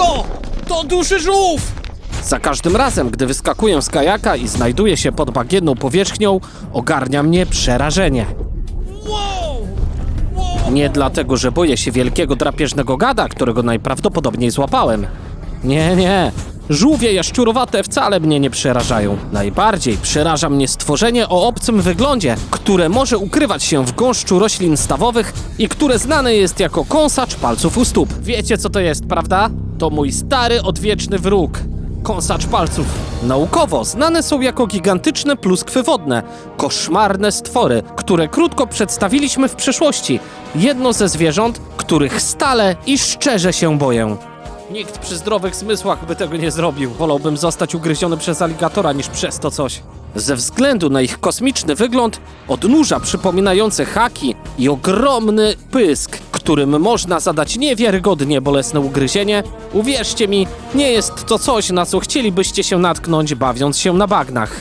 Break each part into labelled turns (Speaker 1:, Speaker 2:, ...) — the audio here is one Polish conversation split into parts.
Speaker 1: go! To duży żółw! Za każdym razem, gdy wyskakuję z kajaka i znajduję się pod bagienną powierzchnią, ogarnia mnie przerażenie. Nie dlatego, że boję się wielkiego drapieżnego gada, którego najprawdopodobniej złapałem. Nie, nie. Żółwie jaszczurowate wcale mnie nie przerażają. Najbardziej przeraża mnie stworzenie o obcym wyglądzie, które może ukrywać się w gąszczu roślin stawowych i które znane jest jako kąsacz palców u stóp. Wiecie co to jest, prawda? To mój stary, odwieczny wróg. Kąsacz palców. Naukowo znane są jako gigantyczne pluskwy wodne, koszmarne stwory, które krótko przedstawiliśmy w przeszłości. Jedno ze zwierząt, których stale i szczerze się boję. Nikt przy zdrowych zmysłach by tego nie zrobił. Wolałbym zostać ugryziony przez aligatora niż przez to coś. Ze względu na ich kosmiczny wygląd, odnóża przypominające haki i ogromny pysk, którym można zadać niewiarygodnie bolesne ugryzienie, uwierzcie mi, nie jest to coś, na co chcielibyście się natknąć, bawiąc się na bagnach.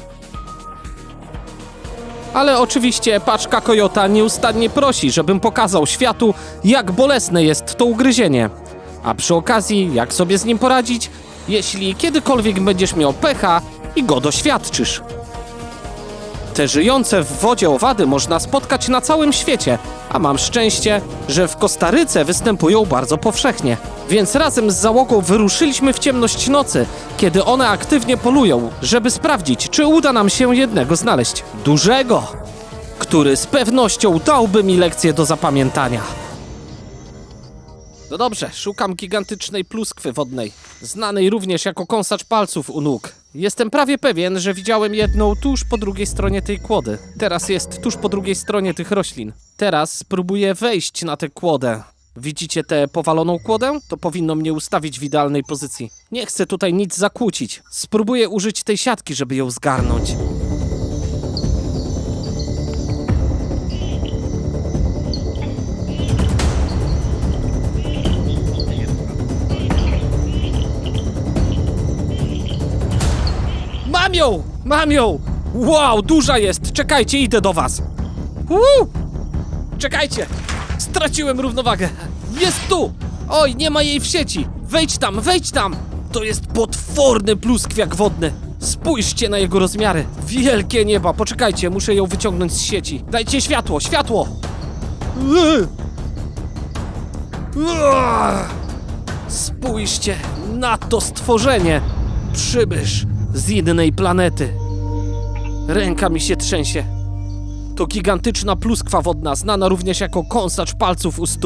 Speaker 1: Ale oczywiście paczka Kojota nieustannie prosi, żebym pokazał światu, jak bolesne jest to ugryzienie. A przy okazji, jak sobie z nim poradzić, jeśli kiedykolwiek będziesz miał pecha i go doświadczysz. Te żyjące w wodzie owady można spotkać na całym świecie, a mam szczęście, że w Kostaryce występują bardzo powszechnie. Więc razem z załogą wyruszyliśmy w ciemność nocy, kiedy one aktywnie polują, żeby sprawdzić, czy uda nam się jednego znaleźć. Dużego, który z pewnością dałby mi lekcję do zapamiętania. No dobrze, szukam gigantycznej pluskwy wodnej, znanej również jako kąsacz palców u nóg. Jestem prawie pewien, że widziałem jedną tuż po drugiej stronie tej kłody. Teraz jest tuż po drugiej stronie tych roślin. Teraz spróbuję wejść na tę kłodę. Widzicie tę powaloną kłodę? To powinno mnie ustawić w idealnej pozycji. Nie chcę tutaj nic zakłócić. Spróbuję użyć tej siatki, żeby ją zgarnąć. Mam ją! Mam ją! Wow, duża jest! Czekajcie, idę do was! Uuu! Czekajcie! Straciłem równowagę! Jest tu! Oj, nie ma jej w sieci! Wejdź tam, wejdź tam! To jest potworny pluskwiak wodny! Spójrzcie na jego rozmiary! Wielkie nieba! Poczekajcie, muszę ją wyciągnąć z sieci. Dajcie światło, światło! Spójrzcie na to stworzenie! Przybysz z innej planety. Ręka mi się trzęsie. To gigantyczna pluskwa wodna, znana również jako kąsacz palców u stóp.